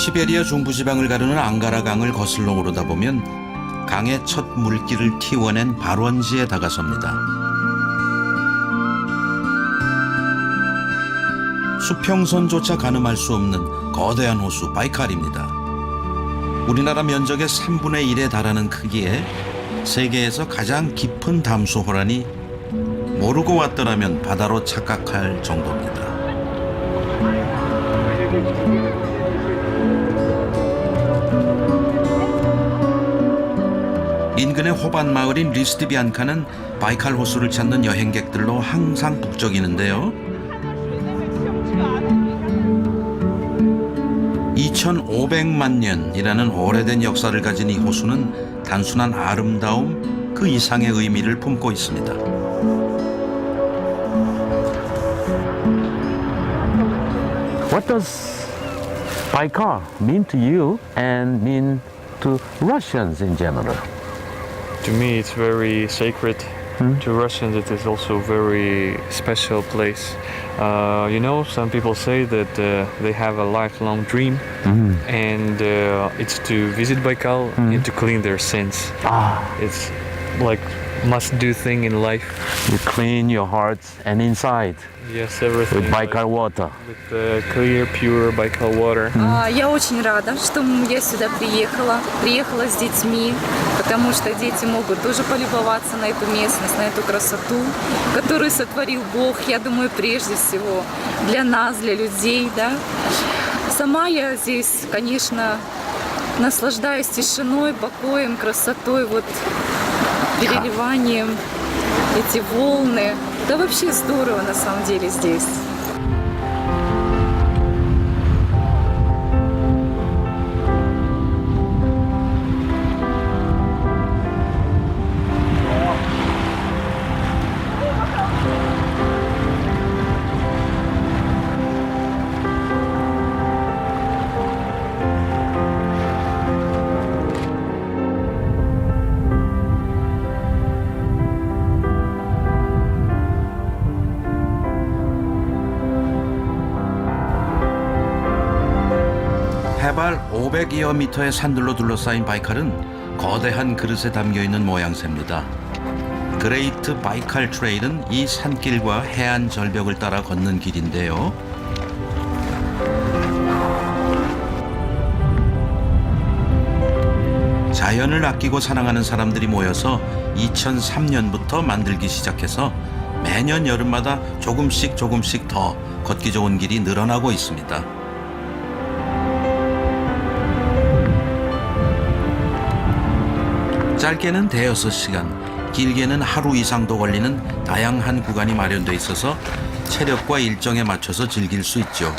시베리아 중부지방을 가르는 앙가라 강을 거슬러 오르다 보면 강의 첫 물길을 틔워낸 발원지에 다가섭니다. 수평선조차 가늠할 수 없는 거대한 호수 바이칼입니다. 우리나라 면적의 3분의 1에 달하는 크기에 세계에서 가장 깊은 담수호라니 모르고 왔더라면 바다로 착각할 정도입니다. 인근의 호반 마을인 리스트비안카는 바이칼 호수를 찾는 여행객들로 항상 북적이는데요. 2500만 년이라는 오래된 역사를 가진 이 호수는 단순한 아름다움 그 이상의 의미를 품고 있습니다. What mean to you and mean to Russians in general? To me, it's very sacred. To Russians, it is also a very special place. Uh, you know, some people say that uh, they have a lifelong dream, and uh, it's to visit Baikal and to clean their sins. Ah, It's like must-do thing in life. you clean your hearts and inside Yes, everything. with Baikal water. With uh, clear, pure Baikal water. А, Я очень рада, что я сюда приехала. Приехала с детьми, потому что дети могут тоже полюбоваться на эту местность, на эту красоту, которую сотворил Бог, я думаю, прежде всего для нас, для людей. Да? Сама я здесь, конечно, наслаждаюсь тишиной, покоем, красотой, вот переливанием, эти волны. Да вообще здорово на самом деле здесь. 해발 500여 미터의 산들로 둘러싸인 바이칼은 거대한 그릇에 담겨 있는 모양새입니다. 그레이트 바이칼 트레일은 이 산길과 해안 절벽을 따라 걷는 길인데요. 자연을 아끼고 사랑하는 사람들이 모여서 2003년부터 만들기 시작해서 매년 여름마다 조금씩 조금씩 더 걷기 좋은 길이 늘어나고 있습니다. 짧게는 대여섯 시간, 길게는 하루 이상도 걸리는 다양한 구간이 마련돼 있어서 체력과 일정에 맞춰서 즐길 수 있죠.